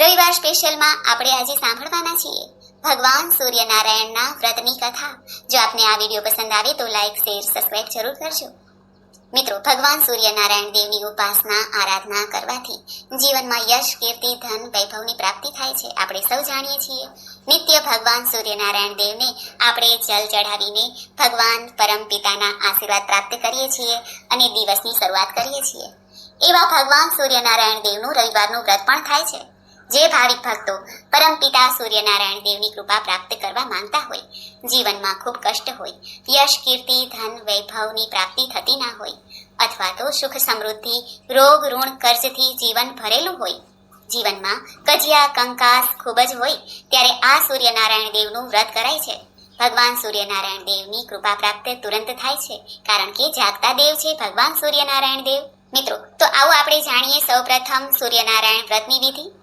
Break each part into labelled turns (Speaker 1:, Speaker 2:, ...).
Speaker 1: રવિવાર સ્પેશિયલમાં આપણે આજે સાંભળવાના છીએ ભગવાન સૂર્યનારાયણના વ્રતની કથા. જો આપને આ વીડિયો પસંદ આવે તો લાઈક, શેર, સબસ્ક્રાઇબ જરૂર કરજો. મિત્રો, ભગવાન સૂર્યનારાયણ દેવની ઉપાસના, આરાધના કરવાથી જીવનમાં યશ, કીર્તિ, ધન, વૈભવની પ્રાપ્તિ થાય છે. આપણે સૌ જાણીએ છીએ. નિત્ય ભગવાન સૂર્યનારાયણ દેવને આપણે જલ ચઢાવીને ભગવાન પરમ પિતાના આશીર્વાદ પ્રાપ્ત કરીએ છીએ અને દિવસની શરૂઆત કરીએ છીએ. એવા ભગવાન સૂર્યનારાયણ દેવનું રવિવારનું વ્રત પણ થાય છે. જે ભાવિક ભક્તો પરમપિતા સૂર્યનારાયણ દેવની કૃપા પ્રાપ્ત કરવા માંગતા હોય, જીવનમાં ખૂબ કષ્ટ હોય, યશ, કીર્તિ, ધન, વૈભવની પ્રાપ્તિ થતી ના હોય, અથવા તો સુખ સમૃદ્ધિ, રોગ, ઋણ, કર્જથી જીવન ભરેલું હોય, જીવનમાં કજિયા, કંકાસ ખૂબ જ હોય, ત્યારે આ સૂર્યનારાયણ દેવનું વ્રત કરાય છે. ભગવાન સૂર્યનારાયણ દેવની કૃપા પ્રાપ્ત તુરંત થાય છે, કારણ કે જાગતા દેવ છે ભગવાન સૂર્યનારાયણ દેવ. મિત્રો, તો આવો આપણે જાણીએ સૌપ્રથમ સૂર્યનારાયણ વ્રતની વિધિ.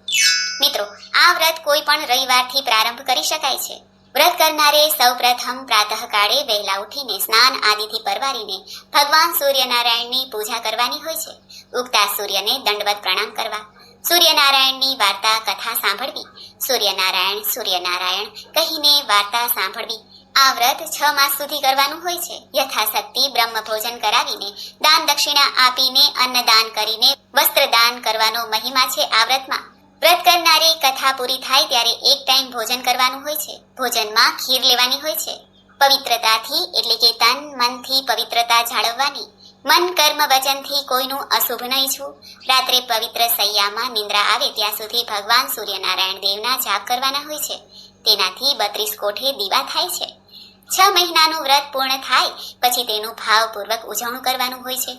Speaker 1: મિત્રો, આ વ્રત કોઈ પણ રવિવારથી પ્રારંભ કરી શકાય છે. વ્રત કરનારે સૌપ્રથમ પ્રાતઃકાળે વહેલા ઉઠીને સ્નાન આદિથી પરવારીને ભગવાન સૂર્યનારાયણની પૂજા કરવાની હોય છે. ઉગતા સૂર્યને દંડવત પ્રણામ કરવા, સૂર્યનારાયણની વાર્તા કથા સાંભળવી, સૂર્યનારાયણ સૂર્યનારાયણ કહીને વાર્તા સાંભળવી, આ વ્રત છ માસ સુધી કરવાનું હોય છે. યથાશક્તિ બ્રહ્મ ભોજન કરાવીને, દાન દક્ષિણા આપીને, અન્નદાન કરીને, વસ્ત્રદાન કરવાનો મહિમા છે આ વ્રતમાં. વ્રત કરનારે કથા પૂરી થાય ત્યારે એક ટાઈમ ભોજન કરવાનું હોય છે. ભોજનમાં ખીર લેવાની હોય છે. પવિત્રતાથી એટલે કે તન મનથી પવિત્રતા જાળવવાની. મન કર્મ વચનથી કોઈનું અશુભ ન ઈચ્છવું રાત્રે પવિત્ર સૈયામાં નિંદ્રા આવે ત્યાં સુધી ભગવાન સૂર્યનારાયણ દેવના જાપ કરવાના હોય છે. તેનાથી બત્રીસ કોઠે દીવા થાય છે. છ મહિનાનું વ્રત પૂર્ણ થાય પછી તેનું ભાવપૂર્વક ઉજવણું કરવાનું હોય છે.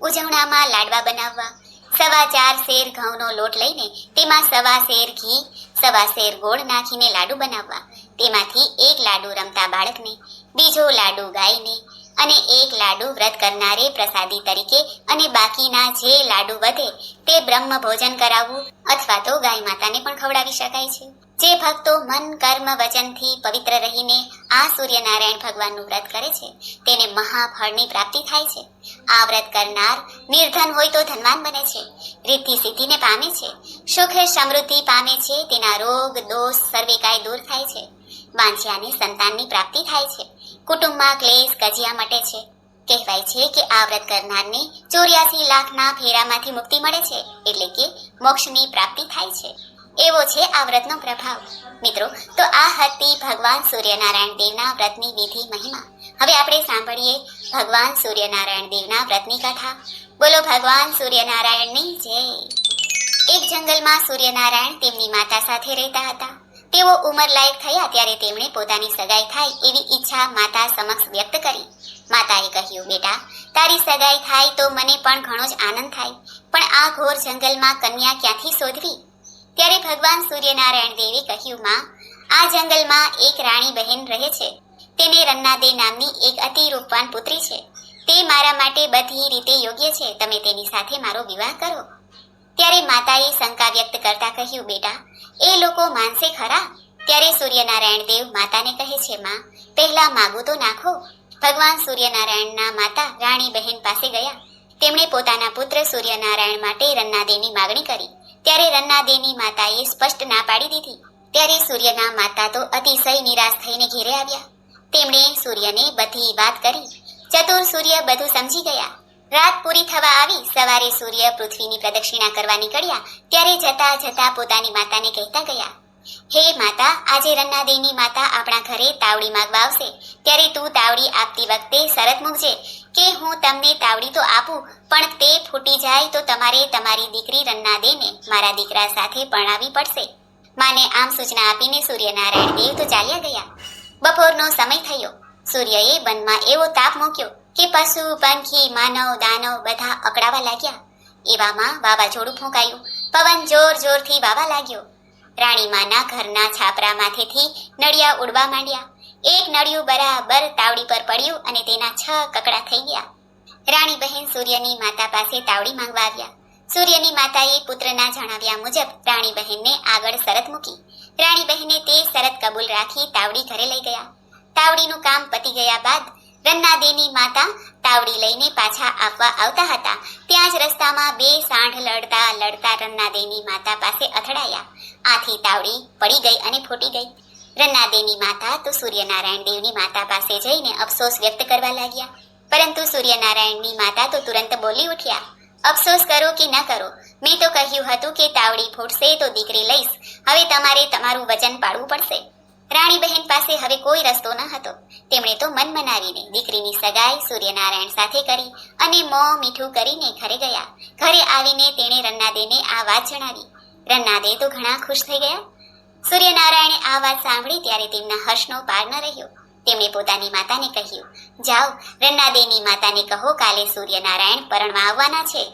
Speaker 1: ઉજવણામાં લાડવા બનાવવા સવા ચાર શેર ઘઉંનો લોટ લઈને તેમાં સવા શેર ઘી, સવા શેર ગોળ નાખીને લાડુ બનાવવા. તેમાંથી એક લાડુ રમતા બાળકને, બીજો લાડુ ગાયને અને એક લાડુ વ્રત કરનારે પ્રસાદી તરીકે અને બાકીના જે લાડુ વધે તે બ્રહ્મ ભોજન કરાવવું અથવા તો ગાય માતાને પણ ખવડાવી શકાય છે. જે ભક્તો મન કર્મ વચનથી પવિત્ર રહીને આ સૂર્યનારાયણ ભગવાનનું વ્રત કરે છે, તેને મહાફળની પ્રાપ્તિ થાય છે. આ વ્રત કરનાર નિર્ધન હોય તો ધનવાન બને છે. રીતિ સિદ્ધિને પામે છે, સુખ સમૃદ્ધિ પામે છે, તેના રોગ દોષ સર્વે કાય દૂર થાય છે. વાંચ્યાને સંતાનની પ્રાપ્તિ થાય છે. કુટુંબમાં ક્લેશ કજિયા મટે છે. કહેવાય છે કે આ વ્રત કરનારને ચોર્યાસી લાખના ફેરામાંથી મુક્તિ મળે છે, એટલે કે મોક્ષની પ્રાપ્તિ થાય છે. એવો છે આ વ્રતનો પ્રભાવ. મિત્રો, તો આ હતી ભગવાન સૂર્યનારાયણ દેવના વ્રતની વિધિ મહિમા. હવે આપણે સાંભળીએ ભગવાન સૂર્યનારાયણ દેવના વ્રતની કથા. બોલો, ભગવાન સૂર્યનારાયણની જય. એક જંગલમાં સૂર્યનારાયણ તેમની માતા સાથે રહેતા હતા. તેઓ ઉંમર લાયક થયા ત્યારે તેમણે પોતાની સગાઈ થાય એવી ઈચ્છા માતા સમક્ષ વ્યક્ત કરી. માતાએ કહ્યું, બેટા, તારી સગાઈ થાય તો મને પણ ઘણો જ આનંદ થાય, પણ આ ઘોર જંગલમાં કન્યા ક્યાંથી શોધવી? ત્યારે ભગવાન સૂર્યનારાયણ દેવે કહ્યું, માં, આ જંગલમાં એક રાણી બહેન રહે છે. તેને રન્નાદે નામની એક અતિ રૂપવાન પુત્રી છે. તે મારા માટે બધી રીતે યોગ્ય છે. તમે તેની સાથે મારો વિવાહ કરો. ત્યારે માતાએ શંકા વ્યક્ત કરતા કહ્યું, બેટા એ લોકો માનસે ખરા? ત્યારે સૂર્યનારાયણ દેવ માતાને કહે છે, માં, પહેલા માગું તો નાખો. ભગવાન સૂર્યનારાયણના માતા રાણી બહેન પાસે ગયા. તેમણે પોતાના પુત્ર સૂર્યનારાયણ માટે રન્નાદેની માગણી કરી. ત્યારે રન્નાદેની માતાએ સ્પષ્ટ ના પાડી દીધી. ત્યારે સૂર્યના માતા તો અતિશય નિરાશ થઈને ઘેરે આવ્યા. તેમણે સૂર્યને બધી વાત કરી. ચતુર સૂર્ય બધું સમજી ગયા. રાત પૂરી થવા આવી સવારે સૂર્ય પૃથ્વીની પ્રદક્ષિણા કરવા નીકળ્યા, ત્યારે જતા જતા પોતાની માતાને કહેતા ગયા, હે માતા, આજે રન્નાદેની માતા આપણા ઘરે તાવડી માગવા આવશે. ત્યારે તું તાવડી આપતી વખતે શરત મૂકજે કે હું તમને તાવડી તો આપું, પણ તે ફૂટી જાય તો તમારે તમારી દીકરી રન્નાદેને મારા દીકરા સાથે પરણાવી પડશે. માને આમ સૂચના આપીને સૂર્યનારાયણ દેવ તો ચાલ્યા ગયા. બપોરનો સમય થયો. સૂર્યએ વનમાં એવો તાપ મૂક્યો કે પશુ, પંખી, માનવ, દાનવ બધા અકળાવા લાગ્યા. એવામાં વાવાઝોડું ફૂંકાયું. પવન જોર જોરથી વાવા લાગ્યો. રાણીમાના ઘરના છાપરા નળિયા ઉડવા માંડ્યા. એક નળિયું બરાબર તાવડી પર પડ્યું અને તેના છ કકડા થઈ ગયા. રાણી બહેન સૂર્યની માતા પાસે તાવડી માંગવા આવ્યા. સૂર્યની માતાએ પુત્રના જણાવ્યા મુજબ રાણી બહેનને આગળ શરત મૂકી. રાણી બહેને તે શરત કબૂલ રાખી તાવડી ઘરે લઈ ગયા. તાવડીનું કામ પતી ગયા બાદ રન્નાદેની માતા તાવડી લઈને પાછા આવવા આવતા હતા. ત્યાં જ રસ્તામાં બે સાંઢ લડતા લડતા રન્નાદેની માતા પાસે અથડાયા. આથી તાવડી પડી ગઈ અને ફૂટી ગઈ. રન્નાદેની માતા તો સૂર્યનારાયણ દેવની માતા પાસે જઈને અફસોસ વ્યક્ત કરવા લાગ્યા. પરંતુ સૂર્યનારાયણની માતા તો તુરંત બોલી ઉઠ્યા. અફસોસ કરો કે ન કરો? મેં તો કહ્યું હતું કે તાવડી ફૂટશે તો દીકરી લઈશ. હવે તમારે તમારું વચન પાડવું પડશે. રાણી બહેન પાસે હવે કોઈ રસ્તો ન હતો. તેમણે તો મન મનાવીને દીકરીની સગાઈ સૂર્યનારાયણ સાથે કરી અને મોં મીઠું કરીને ઘરે ગયા. ઘરે આવીને તેણે રન્નાદેને આ વાત જણાવી. રન્નાદે તો ઘણા ખુશ થઈ ગયા. સૂર્યનારાયણે આ વાત સાંભળી ત્યારે તેમના હર્ષનો પાર ન રહ્યો. તેમણે પોતાની માતાને કહ્યું, જાઓ, રન્નાદેની માતાને કહો કાલે સૂર્યનારાયણ પરણવા આવવાના છે.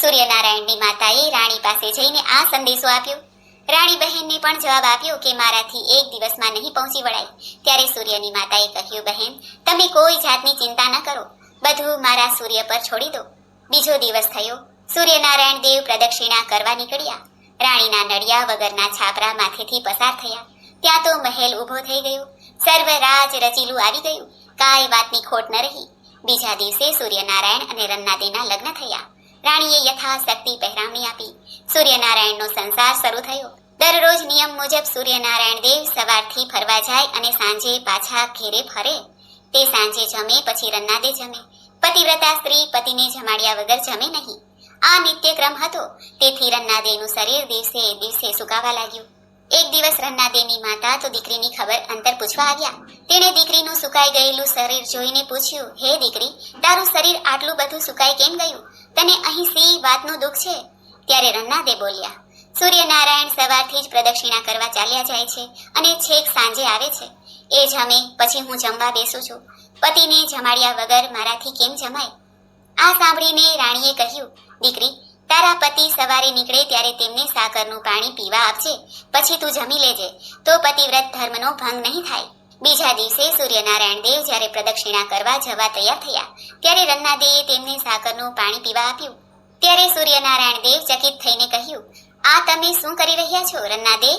Speaker 1: સૂર્યનારાયણની માતાએ રાણી પાસે જઈને આ સંદેશો આપ્યો. રાણી બહેનને પણ જવાબ આપ્યો કે મારાથી એક દિવસમાં નહીં પહોંચી વળાય. ત્યારે સૂર્યની માતાએ કહ્યું, બહેન, તમે કોઈ જાતની ચિંતા ન કરો. બધું મારા સૂર્ય પર છોડી દો. બીજો દિવસ થયો. સૂર્યનારાયણ દેવ પ્રદક્ષિણા કરવા નીકળ્યા. રાણીના નડિયા વગરના છાપરા માથેથી પસાર થયા. ત્યાં તો મહેલ ઊભો થઈ ગયો. સર્વ રાજ રચીલું આવી ગયું. કાંઈ વાતની ખોટ ન રહી. બીજા દિવસે સૂર્યનારાયણ અને રન્નાદેના લગ્ન થયા. રાણીએ યથાશક્તિ પહેરામણી આપી. સૂર્યનારાયણનો સંસાર શરૂ થયો. દરરોજ નિયમ મુજબ સૂર્યનારાયણ દેવ સવારથી ફરવા જાય અને સાંજે પાછા ઘેરે ફરે. તે સાંજે જમે, પછી રન્નાદે જમે. પતિવ્રતા સ્ત્રી પતિને જમાડ્યા વગર જમે નહીં. આ નિત્યક્રમ હતો. તેથી રન્નાદેનું શરીર દિવસે દિવસે સુકાવા લાગ્યું. એક દિવસ રન્નાદેની માતા તો દીકરીની ખબર અંતર પૂછવા આવ્યા. તેણે દીકરીનું સુકાઈ ગયેલું શરીર જોઈને પૂછ્યું, હે દીકરી, તારું શરીર આટલું બધું સુકાઈ કેમ ગયું? તને અહીં સી વાતનું દુઃખ છે? ત્યારે રન્નાદે બોલ્યા સૂર્યનારાયણ સવારથી જ પ્રદક્ષિણા કરવા ચાલ્યા જાય છે અને છેક સાંજે આવે છે. એ જમે, પછી હું જમવા બેસું છું. પતિને જમાડ્યા વગર મારાથી કેમ જમાય? આ સાંભળીને રાણીએ કહ્યું, દીકરી, તારા પતિ સવારે નીકળે ત્યારે તેમને સાકરનું પાણી પીવા આપજે, પછી તું જમી લેજે. તો પતિવ્રત ધર્મનો ભંગ નહીં થાય. બીજા દિવસે સૂર્યનારાયણ દેવ જ્યારે પ્રદક્ષિણા કરવા જવા તૈયાર થયા, ત્યારે રન્નાદેએ તેમને સાકરનું પાણી પીવા આપ્યું. ત્યારે સૂર્યનારાયણ દેવ ચકિત થઈને કહ્યું આ તમે શું કરી રહ્યા છો, રન્નાદે?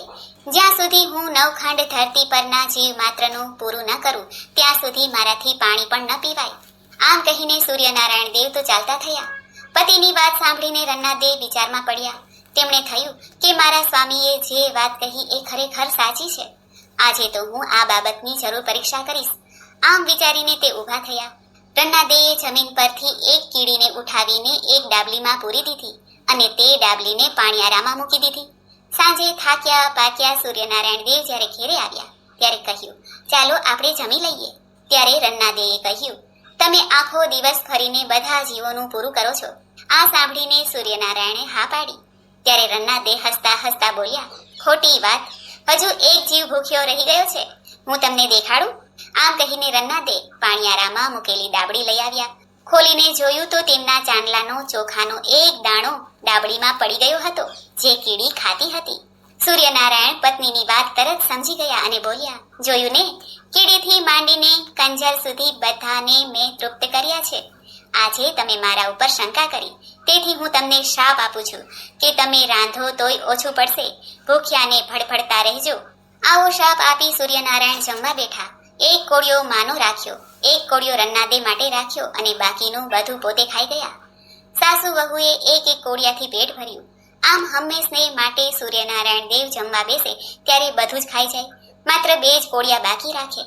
Speaker 1: જ્યાં સુધી હું નવખંડ ધરતી પરના જીવ માત્રનું પૂરું ન કરું, ત્યાં સુધી મારાથી પાણી પણ ન પીવાય. આમ કહીને સૂર્યનારાયણ દેવ તો ચાલતા થયા. પતિની વાત સાંભળીને રન્નાદે વિચારમાં પડ્યા. તેમણે થયું કે મારા સ્વામીએ જે વાત કહી એ ખરેખર સાચી છે. આજે તો હું આ બાબતની જરૂર પરીક્ષા કરીશ. આમ વિચારીને તે ઊભા થયા. રન્નાદેએ જમીન પરથી એક કીડીને ઉઠાવીને એક ડાબલીમાં પૂરી દીધી. અને તે ડાબલીને પાણીયારામાં મૂકી દીધી. સાંજે થાક્યા પાક્યા સૂર્યનારાયણ દેવ જ્યારે ઘેરે આવ્યા, ત્યારે કહ્યું, ચાલો આપણે જમી લઈએ. ત્યારે રન્નાદેએ કહ્યું, તમે આખો દિવસ ફરીને બધા જીવોનું પૂરું કરો છો. આ સાંભળીને સૂર્યનારાયણે હા પાડી. ત્યારે રન્નાદે હસતા હસતા બોલ્યા, ખોટી વાત. હજુ એક જીવ ભૂખ્યો રહી ગયો છે. હું તમને દેખાડું. આમ કહીને રન્નાદે પાણીયારામાં મૂકેલી ડાબડી લઈ આવ્યા. ખોલીને જોયું તો તેમના ચાંદલાનો, ચોખાનો એક દાણો ડાબડીમાં પડી ગયો હતો, જે કીડી ખાતી હતી. સૂર્યનારાયણ પત્નીની વાત તરત સમજી ગયા અને બોલ્યા જોયું ને કીડીથી માંડીને કંજર સુધી બધાને મેં તૃપ્ત કર્યા છે. આજે તમે મારા ઉપર શંકા કરી. તેથી હું તમને શાપ આપું છું કે તમે રાંધો તોય ઓછું પડશે. ભૂખ્યાને ભડભડતા રહેજો. આવો શાપ આપી સૂર્યનારાયણ જમવા બેઠા. એક કોળિયો માનો રાખ્યો, એક કોળિયો રન્નાદે માટે રાખ્યો અને બાકીનું બધું પોતે ખાઈ ગયા. સાસુ વહુએ એક એક કોળિયાથી પેટ ભર્યું. આમ હંમેશને માટે સૂર્યનારાયણ દેવ જમવા બેસે ત્યારે બધું જ ખાઈ જાય. માત્ર બે જ કોળિયા બાકી રાખે.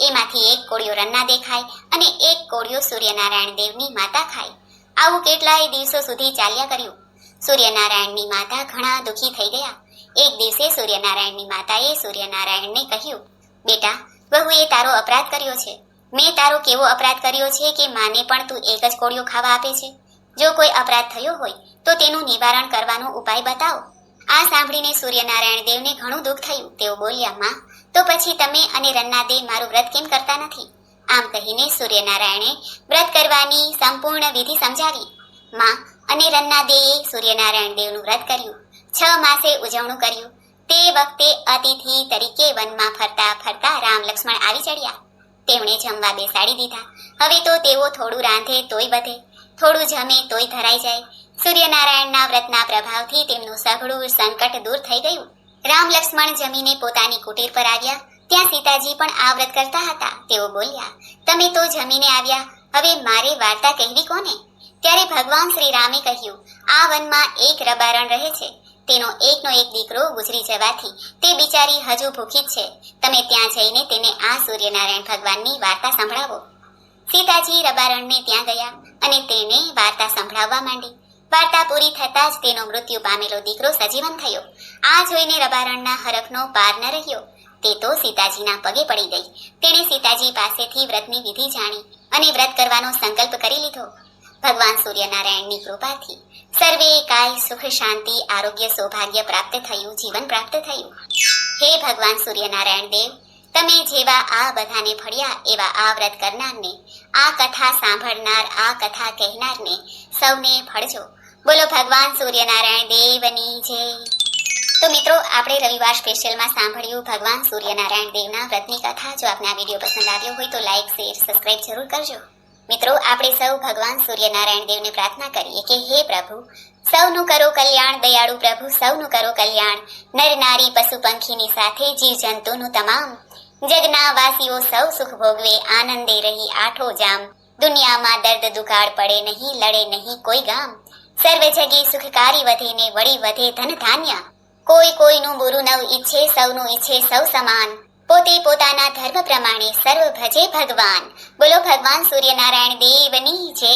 Speaker 1: એમાંથી એક કોળિયો રન્ના દેખાય અને એક કોળિયો સૂર્યનારાયણ દેવની માતા ખાય. આવું કેટલાય દિવસો સુધી ચાલ્યા કર્યું. સૂર્યનારાયણની માતા ઘણા દુઃખી થઈ ગયા. એક દિવસે સૂર્યનારાયણની માતાએ સૂર્યનારાયણને કહ્યું, બેટા વહુએ તારો અપરાધ કર્યો છે. મેં તારો કેવો અપરાધ કર્યો છે કે માને પણ તું એક જ કોળિયો ખાવા આપે છે? જો કોઈ અપરાધ થયો હોય, તો તેનું નિવારણ કરવાનો ઉપાય બતાવો. આ સાંભળીને સૂર્યનારાયણ દેવને ઘણું દુઃખ થયું. તેઓ બોલ્યા, માં, તો પછી તમે અને રન્નાદે મારું વ્રત કેમ કરતા નથી? આમ કહીને સૂર્યનારાયણે વ્રત કરવાની સંપૂર્ણ વિધિ સમજાવી. માં, અને રન્નાદેએ સૂર્યનારાયણ દેવનું વ્રત કર્યું. છ માસે ઉજવણું કર્યું. તે વખતે અતિથિ તરીકે વનમાં ફરતા ફરતા રામ લક્ષ્મણ આવી ચડ્યા. તેમણે જમવા બેસાડી દીધા. હવે તો તેઓ થોડું રાંધે તોય વધે થોડું જમે તોય ધરાઈ જાય. સૂર્યનારાયણના વ્રતના પ્રભાવથી તેમનું સઘળું સંકટ દૂર થઈ ગયું. રામ લક્ષ્મણ જમીને પોતાની કુટીર પર આવ્યા. ત્યાં સીતાજી પણ આ વ્રત કરતા હતા. તેઓ બોલ્યા, તમે તો જમીને આવ્યા. હવે મારે વાર્તા કહેવી કોને? ત્યારે ભગવાન શ્રી રામે કહ્યું, આ વનમાં એક રબારણ રહે છે. તેનો એકનો એક દીકરો ગુજરી જવાથી તે બિચારી હજુ ભૂખી છે. તમે ત્યાં જઈને તેને આ સૂર્યનારાયણ ભગવાનની વાર્તા સંભળાવો. સીતાજી રબારણને ત્યાં ગયા. અને તેને વાર્તા સંભળાવવા માંડી. વાર્તા પૂરી થતાં જ તેનો મૃત્યુ પામેલો દીકરો સજીવન થયો. આ જોઈને રબારણના હરખનો પાર ન રહ્યો. તે તો સીતાજીના પગે પડી ગઈ. તેણે સીતાજી પાસેથી વ્રતની વિધિ જાણી અને વ્રત કરવાનો સંકલ્પ કરી લીધો. ભગવાન સૂર્યનારાયણની કૃપાથી સર્વે કાય સુખ શાંતિ આરોગ્ય સૌભાગ્ય પ્રાપ્ત થયું, જીવન પ્રાપ્ત થયું. હે ભગવાન સૂર્યનારાયણ દેવ, તમે જેવા આ બધાને ફળ્યા એવા આ વ્રત કરનારને આ કથા સાંભળનાર, આ કથા કહેનારને સૌને ફળજો બોલો ભગવાન સૂર્યનારાયણ દેવની જય. તો મિત્રો, આપણે રવિવાર સ્પેશિયલમાં સાંભળ્યું ભગવાન સૂર્યનારાયણ દેવના વ્રતની કથા. જો આપને આ વીડિયો પસંદ આવ્યો હોય તો લાઈક, શેર, સબસ્ક્રાઇબ જરૂર કરજો. મિત્રો, આપણે સૌ ભગવાન સૂર્યનારાયણ દેવને પ્રાર્થના કરીએ કે હે પ્રભુ, સૌનું કરો કલ્યાણ, દયાળુ પ્રભુ, સૌનું કરો કલ્યાણ. નર, નારી, પશુ, પંખીની સાથે જીવ જંતુનું તમામ જગના વાસીઓ સૌ સુખ ભોગવે, આનંદે રહી આઠો જામ. દુનિયામાં દર્દ દુકાળ પડે નહીં, લડે નહીં કોઈ ગામ. સર્વ જગે સુખકારી વધે ને વળી વધે ધન ધાન્ય. કોઈ કોઈનું બુરું નવ ઈચ્છે, સૌનું ઈચ્છે સૌ સમાન. પોતે પોતાના ધર્મ પ્રમાણે સર્વ ભજે ભગવાન. બોલો ભગવાન સૂર્યનારાયણ દેવની જય.